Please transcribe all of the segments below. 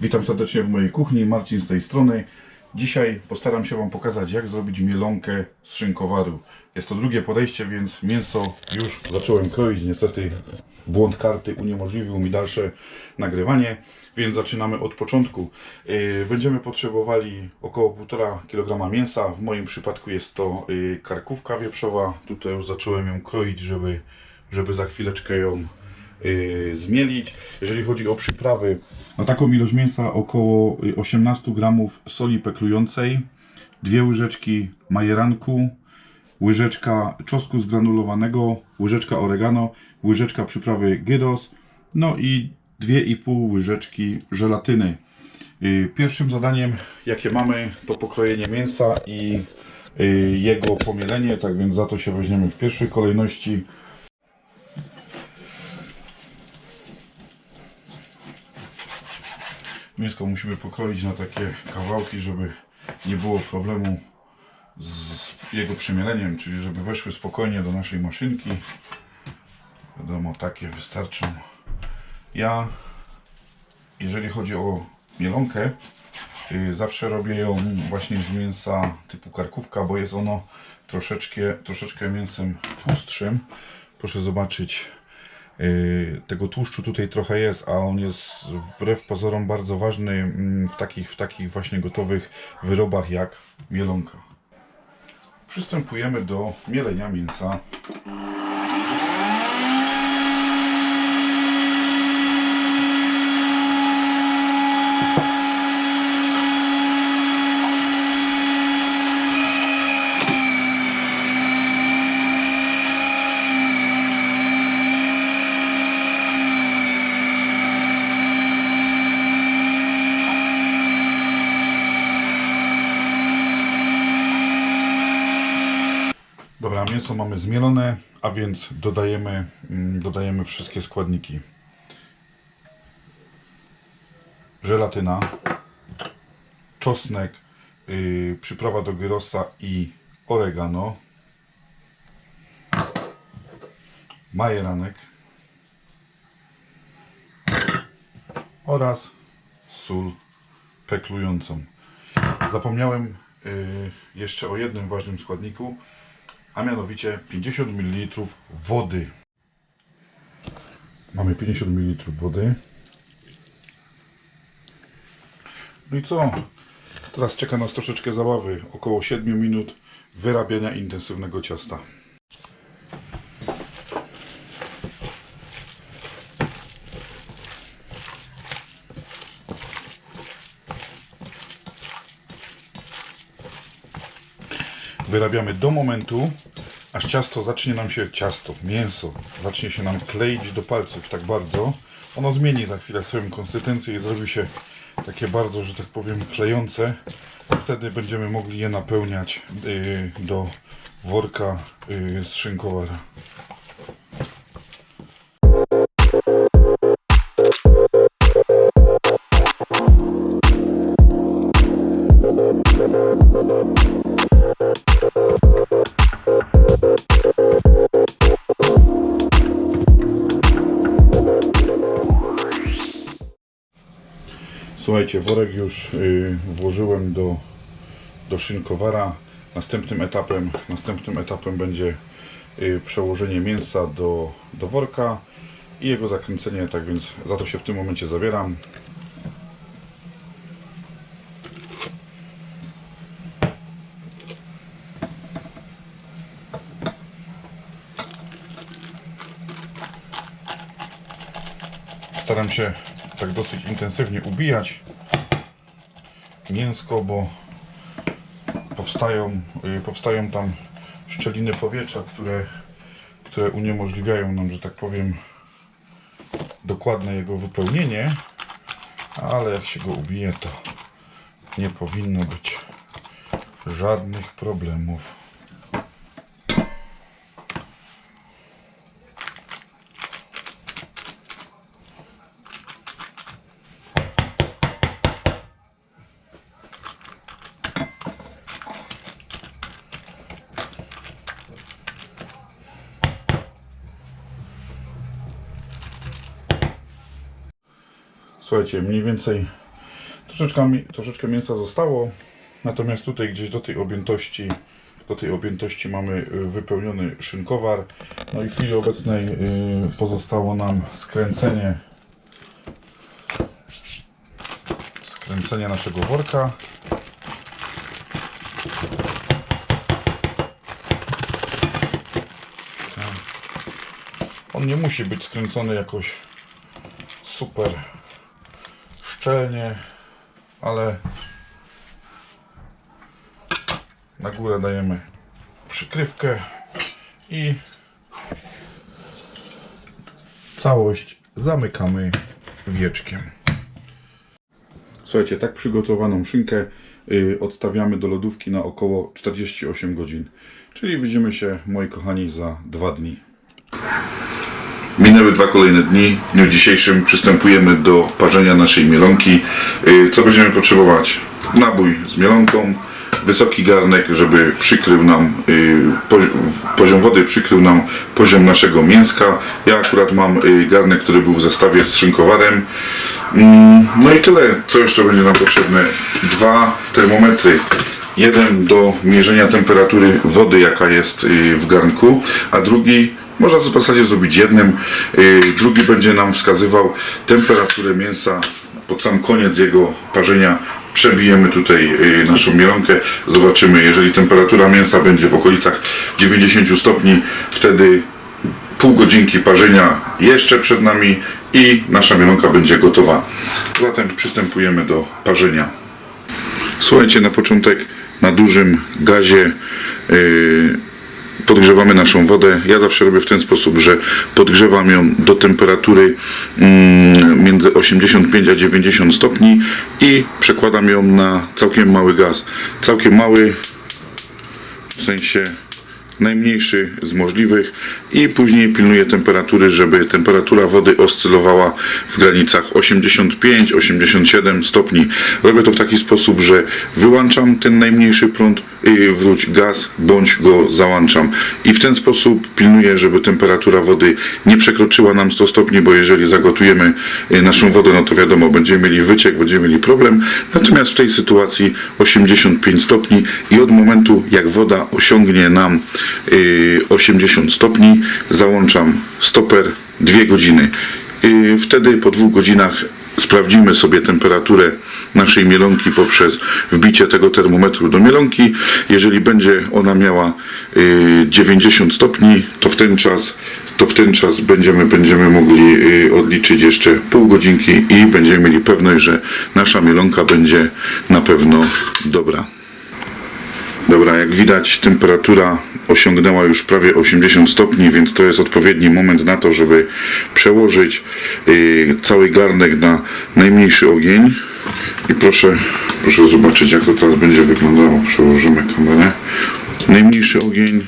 Witam serdecznie w mojej kuchni, Marcin z tej strony. Dzisiaj postaram się Wam pokazać, jak zrobić mielonkę z szynkowaru. Jest to drugie podejście, więc mięso już zacząłem kroić. Niestety błąd karty uniemożliwił mi dalsze nagrywanie, więc zaczynamy od początku. Yy, Będziemy potrzebowali około 1,5 kg mięsa. W moim przypadku jest to yy, karkówka wieprzowa. Tutaj już zacząłem ją kroić, żeby, żeby za chwileczkę ją yy, zmielić. Jeżeli chodzi o przyprawy, na taką ilość mięsa około y, 18 gramów soli peklującej, dwie łyżeczki majeranku, łyżeczka czosnku zgranulowanego, łyżeczka oregano, łyżeczka przyprawy gyros, no i 2,5 łyżeczki żelatyny. Y, Pierwszym zadaniem, jakie mamy, to pokrojenie mięsa i y, jego pomielenie, tak więc za to się weźmiemy w pierwszej kolejności. Mięsko musimy pokroić na takie kawałki, żeby nie było problemu z jego przemieleniem, czyli żeby weszły spokojnie do naszej maszynki. Wiadomo, takie wystarczą. Ja, jeżeli chodzi o mielonkę, y, zawsze robię ją właśnie z mięsa typu karkówka, bo jest ono troszeczkę, troszeczkę mięsem tłustszym. Proszę zobaczyć, tego tłuszczu tutaj trochę jest, a on jest wbrew pozorom bardzo ważny mm, w takich, w takich właśnie gotowych wyrobach jak mielonka. Przystępujemy do mielenia mięsa. Dobra, mięso mamy zmielone, a więc dodajemy, mm, dodajemy wszystkie składniki. Żelatyna, czosnek, yy, przyprawa do gyrosa i oregano, majeranek oraz sól peklującą. Zapomniałem yy, jeszcze o jednym ważnym składniku, a mianowicie 50 ml wody. Mamy 50 ml wody. No i co? Teraz czeka nas troszeczkę zabawy. Około 7 minut wyrabiania intensywnego ciasta. Wyrabiamy do momentu, aż ciasto zacznie nam się, ciasto, mięso, zacznie się nam kleić do palców tak bardzo. Ono zmieni za chwilę swoją konsystencję i zrobi się takie bardzo, że tak powiem, klejące. Wtedy będziemy mogli je napełniać yy, do worka yy, z szynkowara. Słuchajcie, worek już y, włożyłem do, do szynkowara. Następnym etapem, następnym etapem będzie y, przełożenie mięsa do, do worka i jego zakręcenie, tak więc za to się w tym momencie zabieram. Staram się tak dosyć intensywnie ubijać mięsko, bo powstają, y, powstają tam szczeliny powietrza, które, które uniemożliwiają nam, że tak powiem, dokładne jego wypełnienie, ale jak się go ubije, to nie powinno być żadnych problemów. Słuchajcie, mniej więcej Troszeczkę, troszeczkę mięsa zostało, natomiast tutaj gdzieś do tej objętości do tej objętości mamy y, wypełniony szynkowar. No i w chwili obecnej y, pozostało nam skręcenie skręcenie naszego worka. On nie musi być skręcony jakoś super szczelnie, ale na górę dajemy przykrywkę i całość zamykamy wieczkiem. Słuchajcie, tak przygotowaną szynkę y, odstawiamy do lodówki na około 48 godzin. Czyli widzimy się, moi kochani, za dwa dni. Minęły dwa kolejne dni. W dniu dzisiejszym przystępujemy do parzenia naszej mielonki. Y, Co będziemy potrzebować? Nabój z mielonką, wysoki garnek, żeby przykrył nam y, pozi- poziom wody, przykrył nam poziom naszego mięska. Ja akurat mam y, garnek, który był w zestawie z szynkowarem. Mm, No i tyle, co jeszcze będzie nam potrzebne. Dwa termometry. Jeden do mierzenia temperatury wody, jaka jest w garnku, a drugi można w zasadzie zrobić jednym. Y, Drugi będzie nam wskazywał temperaturę mięsa pod sam koniec jego parzenia. Przebijemy tutaj y, naszą mielonkę, zobaczymy, jeżeli temperatura mięsa będzie w okolicach 90 stopni, wtedy pół godzinki parzenia jeszcze przed nami i nasza mielonka będzie gotowa. Zatem przystępujemy do parzenia. Słuchajcie, na początek na dużym gazie yy, podgrzewamy naszą wodę. Ja zawsze robię w ten sposób, że podgrzewam ją do temperatury mm, między 85 a 90 stopni i przekładam ją na całkiem mały gaz. Całkiem mały w sensie najmniejszy z możliwych i później pilnuję temperatury, żeby temperatura wody oscylowała w granicach 85-87 stopni. Robię to w taki sposób, że wyłączam ten najmniejszy prąd, wróć gaz, bądź go załączam. I w ten sposób pilnuję, żeby temperatura wody nie przekroczyła nam 100 stopni, bo jeżeli zagotujemy yy, naszą wodę, no to wiadomo, będziemy mieli wyciek, będziemy mieli problem. Natomiast w tej sytuacji 85 stopni i od momentu jak woda osiągnie nam yy, 80 stopni, załączam stoper 2 godziny. Yy, Wtedy po dwóch godzinach sprawdzimy sobie temperaturę naszej mielonki poprzez wbicie tego termometru do mielonki. Jeżeli będzie ona miała yy, 90 stopni, to w ten czas to w ten czas będziemy, będziemy mogli yy, odliczyć jeszcze pół godzinki i będziemy mieli pewność, że nasza mielonka będzie na pewno dobra. Dobra, jak widać temperatura osiągnęła już prawie 80 stopni, więc to jest odpowiedni moment na to, żeby przełożyć y, cały garnek na najmniejszy ogień. I proszę, proszę zobaczyć jak to teraz będzie wyglądało. Przełożymy kamerę. Najmniejszy ogień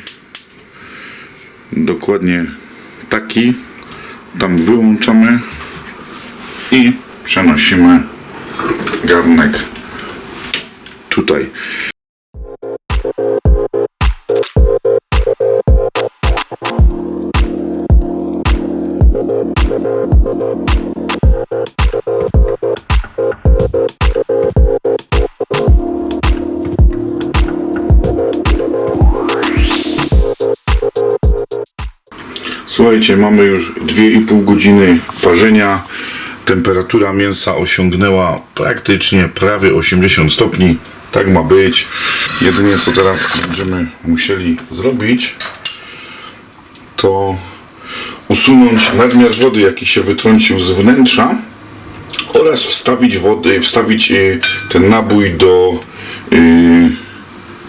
dokładnie taki. Tam wyłączamy i przenosimy garnek tutaj. Słuchajcie, mamy już 2,5 godziny parzenia. Temperatura mięsa osiągnęła praktycznie prawie 80 stopni. Tak ma być. Jedynie co teraz będziemy musieli zrobić, to usunąć nadmiar wody, jaki się wytrącił z wnętrza oraz wstawić wody, wstawić y, ten nabój do y,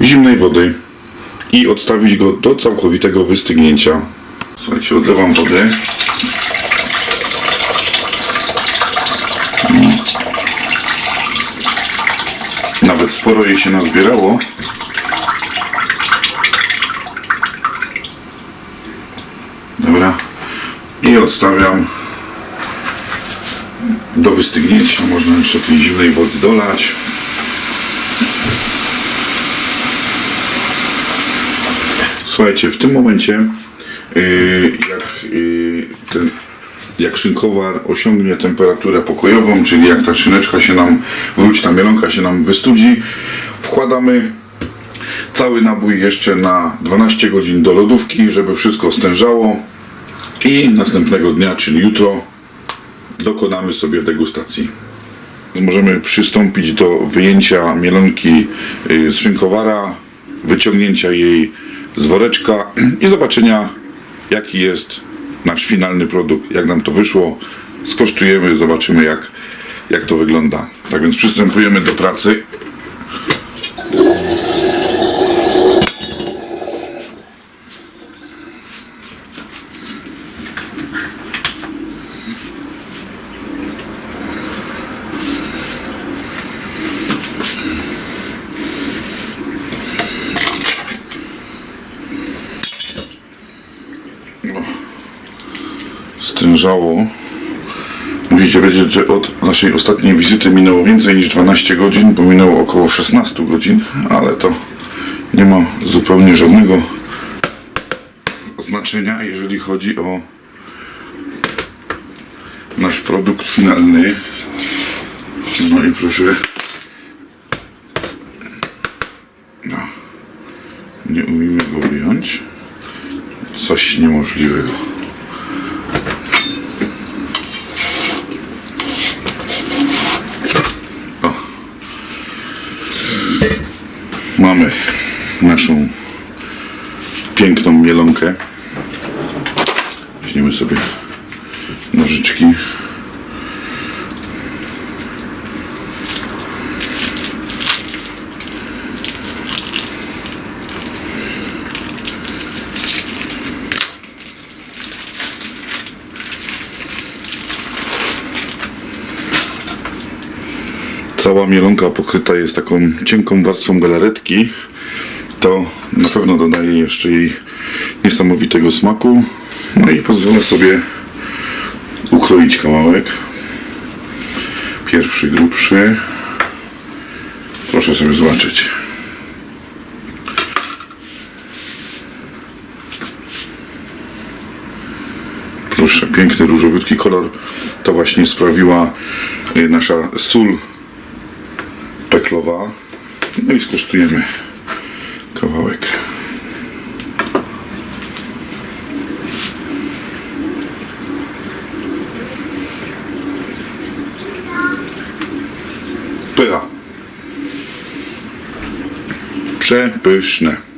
zimnej wody i odstawić go do całkowitego wystygnięcia. Słuchajcie, odlewam wodę. Nawet sporo jej się nazbierało. Dobra. I odstawiam do wystygnięcia. Można jeszcze tej zimnej wody dolać. Słuchajcie, w tym momencie jak yy, ten jak szynkowar osiągnie temperaturę pokojową, czyli jak ta szyneczka się nam, wróć ta mielonka się nam wystudzi, wkładamy cały nabój jeszcze na 12 godzin do lodówki, żeby wszystko stężało i następnego dnia, czyli jutro, dokonamy sobie degustacji. Możemy przystąpić do wyjęcia mielonki y, z szynkowara, wyciągnięcia jej z woreczka i zobaczenia jaki jest nasz finalny produkt, jak nam to wyszło. Skosztujemy, zobaczymy jak, jak to wygląda. Tak więc przystępujemy do pracy. Stężało. Musicie wiedzieć, że od naszej ostatniej wizyty minęło więcej niż 12 godzin, bo minęło około 16 godzin, ale to nie ma zupełnie żadnego znaczenia, jeżeli chodzi o nasz produkt finalny. No i proszę. No. Nie umiemy go wyjąć. Coś niemożliwego. Mamy naszą piękną mielonkę. Weźmiemy sobie nożyczki. Cała mielonka pokryta jest taką cienką warstwą galaretki. To na pewno dodaje jeszcze jej niesamowitego smaku. No i pozwolę sobie ukroić kawałek. Pierwszy grubszy. Proszę sobie zobaczyć. Proszę, piękny różowiutki kolor. To właśnie sprawiła y, nasza sól peklowa. No i skosztujemy kawałek. Pycha. Przepyszne.